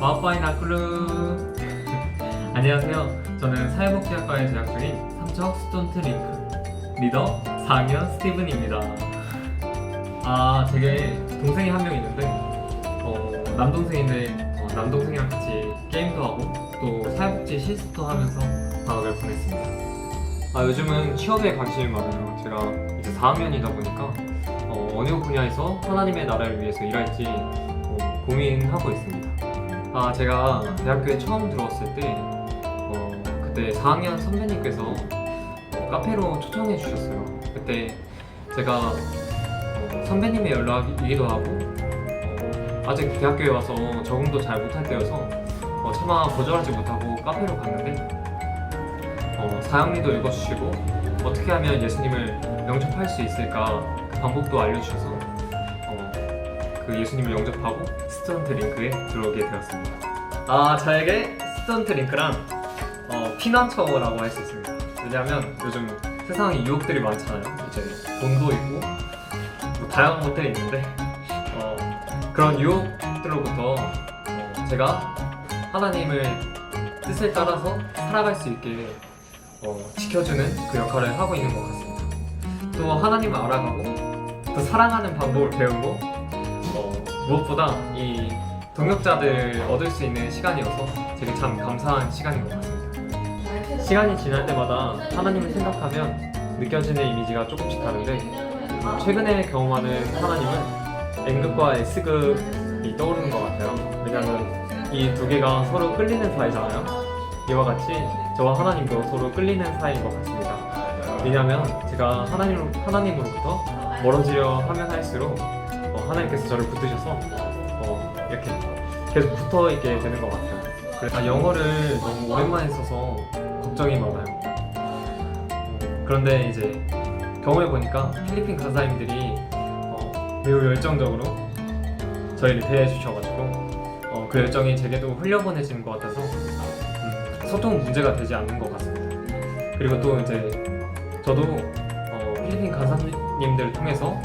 마우파이나 클루 안녕하세요. 저는 사회복지학과에 재학 중인 삼척 스톤트 링크 리더 4학년 스티븐입니다. 아, 되게 동생이 한 명 있는데 어, 남동생인데 어, 남동생이랑 같이 게임도 하고 또 사회복지 실습도 하면서 방학을 보냈습니다. 아, 요즘은 취업에 관심이 많아요. 제가 이제 4학년이다 보니까 어, 어느 분야에서 하나님의 나라를 위해서 일할지 어, 고민하고 있습니다. 아, 제가 대학교에 처음 들어왔을 때 어, 그때 4학년 선배님께서 어, 카페로 초청해 주셨어요. 그때 제가 어, 선배님의 연락이기도 하고 어, 아직 대학교에 와서 적응도 잘 못할 때여서 어, 차마 거절하지 못하고 카페로 갔는데 어, 사양리도 읽어주시고 어떻게 하면 예수님을 영접할 수 있을까 그 방법도 알려주셔서 어, 그 예수님을 영접하고 스튜던트 링크에 들어오게 되었습니다. 아 저에게 스튜던트 링크란 어, 피난처라고 할 수 있습니다. 왜냐하면 요즘 세상에 유혹들이 많잖아요. 이제 돈도 있고 뭐 다양한 것들이 있는데 어, 그런 유혹들로부터 어, 제가 하나님을 뜻을 따라서 살아갈 수 있게 어, 지켜주는 그 역할을 하고 있는 것 같습니다. 또 하나님을 알아가고 또 사랑하는 방법을 배우고 어, 무엇보다 이 동역자들 얻을 수 있는 시간이어서 되게 참 감사한 시간인 것 같습니다. 시간이 지날 때마다 하나님을 생각하면 느껴지는 이미지가 조금씩 다른데 어, 최근에 경험하는 하나님은 N극과 S극이 떠오르는 것 같아요. 왜냐하면 이 두 개가 서로 끌리는 사이잖아요. 이와 같이 저와 하나님도 서로 끌리는 사이인 것 같습니다. 왜냐하면 제가 하나님, 하나님으로부터 멀어지려 하면 할수록 어, 하나님께서 저를 붙드셔서 어, 이렇게 계속 붙어 있게 되는 것 같아요. 그래서 아, 영어를 너무 오랜만에 써서 걱정이 많아요. 어, 그런데 이제 경험해 보니까 필리핀 간사님들이 어, 매우 열정적으로 저희를 대해 주셔가지고 어, 그 열정이 제게도 흘려보내지는 것 같아서 음, 소통 문제가 되지 않는 것 같습니다. 그리고 또 이제 저도 어, 필리핀 간사님들을 통해서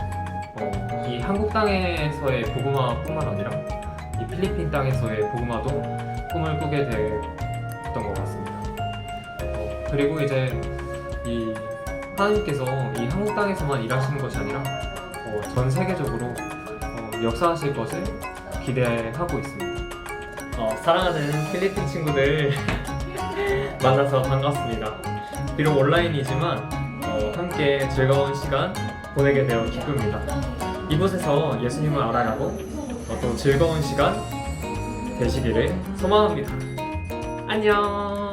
어, 이 한국 땅에서의 복음화뿐만 아니라 이 필리핀 땅에서의 복음화도 꿈을 꾸게 됐던 것 같습니다. 어, 그리고 이제 이 하나님께서 이 한국 땅에서만 일하시는 것이 아니라 어, 전 세계적으로 어, 역사하실 것을 기대하고 있습니다. 어, 사랑하는 필리핀 친구들 만나서 반갑습니다. 비록 온라인이지만 어, 함께 즐거운 시간 보내게 되어 기쁩니다. 이곳에서 예수님을 알아가고 어, 또 즐거운 시간 되시기를 소망합니다. 안녕.